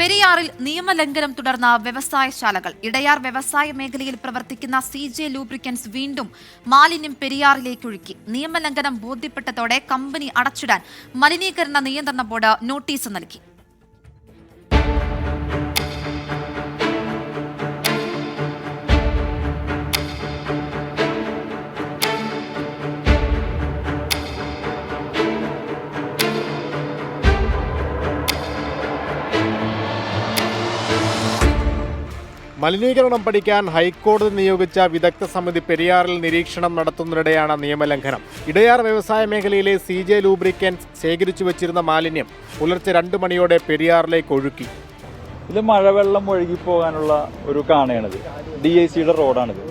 പെരിയാറിൽ നിയമലംഘനം തുടർന്ന വ്യവസായശാലകൾ ഇടയാർ വ്യവസായ മേഖലയിൽ പ്രവർത്തിക്കുന്ന സി ജെ ലൂബ്രിക്കൻസ് വീണ്ടും മാലിന്യം പെരിയാറിലേക്കൊഴുക്കി നിയമലംഘനം ബോധ്യപ്പെട്ടതോടെ കമ്പനി അടച്ചിടാൻ മലിനീകരണ നിയന്ത്രണ ബോർഡ് നോട്ടീസ് നൽകി. മലിനീകരണം പഠിക്കാൻ ഹൈക്കോടതി നിയോഗിച്ച വിദഗ്ധ സമിതി പെരിയാറിൽ നിരീക്ഷണം നടത്തുന്നതിനിടെയാണ് നിയമലംഘനം. ഇടയാർ വ്യവസായ മേഖലയിലെ സി ജെ ലൂബ്രിക്കൻസ് ശേഖരിച്ചു വച്ചിരുന്ന മാലിന്യം പുലർച്ചെ രണ്ട് മണിയോടെ പെരിയാറിലേക്ക് ഒഴുക്കി. ഇത് മഴവെള്ളം ഒഴുകിപ്പോകാനുള്ള ഒരു കാണയാണിത്. ഡി ഐ സിയുടെ റോഡാണിത്.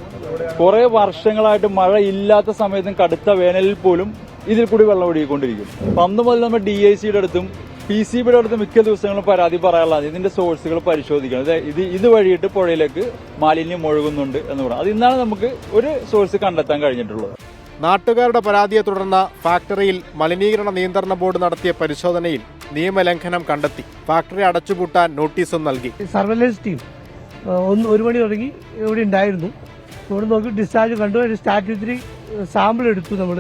കുറെ വർഷങ്ങളായിട്ട് മഴ ഇല്ലാത്ത സമയത്തും കടുത്ത വേനലിൽ പോലും ഇതിൽ കൂടി വെള്ളം ഒഴുകിക്കൊണ്ടിരിക്കും. അന്ന് മുതൽ നമ്മൾ ഡി ഐ സിയുടെ അടുത്തും പി സി ബിയുടെ അടുത്ത് മിക്ക ദിവസങ്ങളും പരാതി പറയാനുള്ളത് ഇതിന്റെ സോഴ്സുകൾ പരിശോധിക്കണം. ഇത് ഇത് ഇത് വഴിയിട്ട് പുഴയിലേക്ക് മാലിന്യം ഒഴുകുന്നുണ്ട് എന്ന് പറയാം അത് ഇന്നാണ് നമുക്ക് ഒരു സോഴ്സ് കണ്ടെത്താൻ കഴിഞ്ഞിട്ടുള്ളത്. നാട്ടുകാരുടെ പരാതിയെ തുടർന്ന് ഫാക്ടറിയിൽ മലിനീകരണ നിയന്ത്രണ ബോർഡ് നടത്തിയ പരിശോധനയിൽ നിയമലംഘനം കണ്ടെത്തി. ഫാക്ടറി അടച്ചുപൂട്ടാൻ നോട്ടീസും നൽകി. സർവൈലൻസ് ടീം ഒന്ന് ഒരു മണി തുടങ്ങി ഇവിടെ ഉണ്ടായിരുന്നു. ഇവിടെ നോക്കി ഡിസ്ചാർജ് കണ്ടു. അതിന് സ്റ്റാറ്റ്യൂത്തിരി സാമ്പിൾ എടുത്തു നമ്മൾ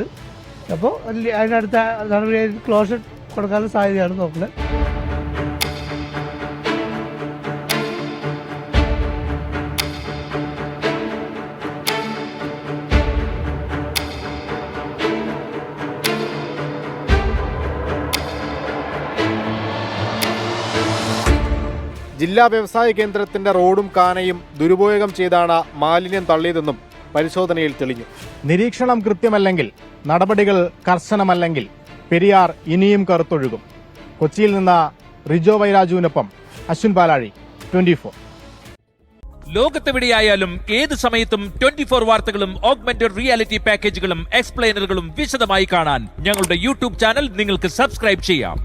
അപ്പോൾ അതിനടുത്ത നടപടി ക്ലോഷർ കൊടുക്കാനുള്ള സാധ്യതയാണ് നോക്കുന്നത് ജില്ലാ വ്യവസായ കേന്ദ്രത്തിന്റെ റോഡും കാനയും ദുരുപയോഗം ചെയ്താണ് മാലിന്യം തള്ളിയതെന്നും പരിശോധനയിൽ തെളിഞ്ഞു. നിരീക്ഷണം കൃത്യമല്ലെങ്കിൽ നടപടികൾ കർശനമല്ലെങ്കിൽ പെരിയാർ ഇനിയും കറുത്തൊഴുകും. കൊച്ചിയിൽ നിന്ന് റിജോ വൈരാജുവിനൊപ്പം അശ്വിൻ പാലാഴി ട്വന്റി ഫോർ. ലോകത്തെവിടെയായാലും ഏത് സമയത്തും ട്വന്റി ഫോർ വാർത്തകളും ഓഗ്മെന്റഡ് റിയാലിറ്റി പാക്കേജുകളും എക്സ്പ്ലെയിനറുകളും വിശദമായി കാണാൻ ഞങ്ങളുടെ യൂട്യൂബ് ചാനൽ നിങ്ങൾക്ക് സബ്സ്ക്രൈബ് ചെയ്യാം.